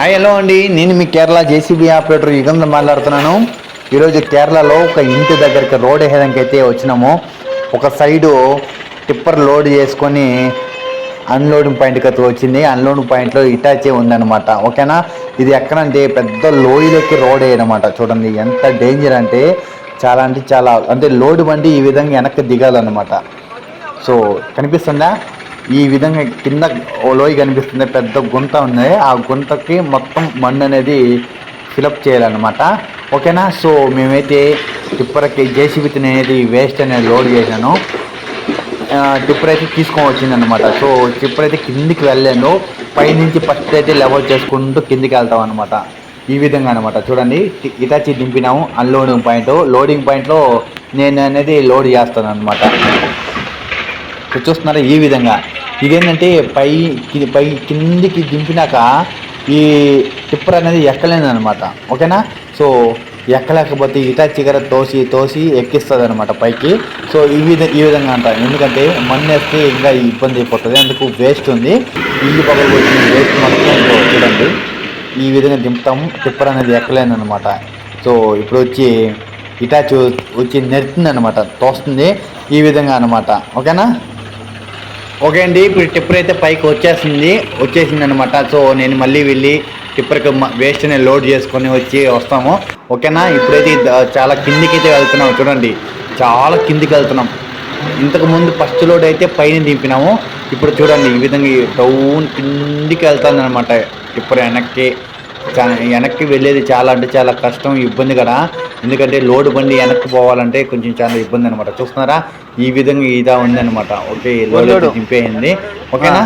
Hi hello అండి. నేను మీ కేరళ జేసీబీ ఆపరేటర్ యుగంధ మాట్లాడుతున్నాను. ఈరోజు కేరళలో ఒక ఇంటి దగ్గరికి రోడ్ వేయడానికి అయితే వచ్చినాము. ఒక సైడు టిప్పర్ లోడ్ చేసుకొని అన్లోడింగ్ పాయింట్కి అయితే వచ్చింది. అన్లోడింగ్ పాయింట్లో ఇటాచే ఉందన్నమాట. ఓకేనా? ఇది ఎక్కడంటే పెద్ద లోయలోకి రోడ్ వేయనమాట చూడండి ఎంత డేంజర్ అంటే చాలా అంటే చాలా అంటే లోడ్ బండి ఈ విధంగా వెనక్కి దిగాలన్నమాట. సో కనిపిస్తుందా? ఈ విధంగా కింద ఓ లోయ కనిపిస్తుంది పెద్ద గుంత ఉంది. ఆ గుంతకి మొత్తం మన్ను అనేది ఫిలప్ చేయాలన్నమాట. ఓకేనా? సో మేమైతే టిప్పర్కి జేసీబీతో అనేది వేస్ట్ అనేది లోడ్ చేశాను. టిప్పర్ అయితే తీసుకొని వచ్చిందనమాట సో టిప్పర్ అయితే కిందికి వెళ్ళాను. పైనుంచి ఫస్ట్ అయితే లెవెల్ చేసుకుంటూ కిందికి వెళ్తాం అనమాట ఈ విధంగా అనమాట చూడండి ఇటాచి దింపినాము అన్లోడింగ్ పాయింట్ లోడింగ్ పాయింట్లో నేను అనేది లోడ్ చేస్తాను అనమాట ఇప్పుడు చూస్తున్నారా? ఈ విధంగా. ఇదేంటంటే పై పై కిందికి దింపినాక ఈ టిప్పర్ అనేది ఎక్కలేదనమాట ఓకేనా? సో ఎక్కలేకపోతే ఇటా చిగర తోసి తోసి ఎక్కిస్తుంది అనమాట పైకి. సో ఈ విధ ఈ విధంగా అంటారు. ఎందుకంటే మన్ను వేస్తే ఇంకా ఇబ్బంది అయిపోతుంది. అందుకు వేస్ట్ ఉంది. ఇల్లు పగలు వచ్చిన వేస్ట్ మొత్తం చూడండి. ఈ విధంగా దింపుతాము టిప్పర్ అనేది ఎక్కలేను అనమాట సో ఇప్పుడు వచ్చి ఇటాచి వచ్చి నెడుతుంది అనమాట తోస్తుంది. ఈ విధంగా అనమాట ఓకేనా? ఓకే అండి ఇప్పుడు టిప్పర్ అయితే పైకి వచ్చేసింది వచ్చేసింది అనమాట సో నేను మళ్ళీ వెళ్ళి టిప్పర్కి వేస్ట్ అనేది లోడ్ చేసుకొని వచ్చి వస్తాము. ఓకేనా? ఇప్పుడైతే చాలా కిందికి అయితే వెళ్తున్నాము. చూడండి చాలా కిందికి వెళ్తున్నాం. ఇంతకు ముందు ఫస్ట్ లోడ్ అయితే పైన దింపినాము. ఇప్పుడు చూడండి ఈ విధంగా డౌన్ కిందికి వెళ్తుంది అనమాట టిప్పర్ వెనక్కి. చాలా వెనక్కి వెళ్ళేది చాలా అంటే చాలా కష్టం ఇబ్బంది కదా. ఎందుకంటే లోడ్ బండి వెనక్కి పోవాలంటే కొంచెం చాలా ఇబ్బంది అనమాట చూస్తున్నారా? ఈ విధంగా ఇదా ఉందన్నమాట. ఓకే లోడ్ దింపేయండి. ఓకేనా?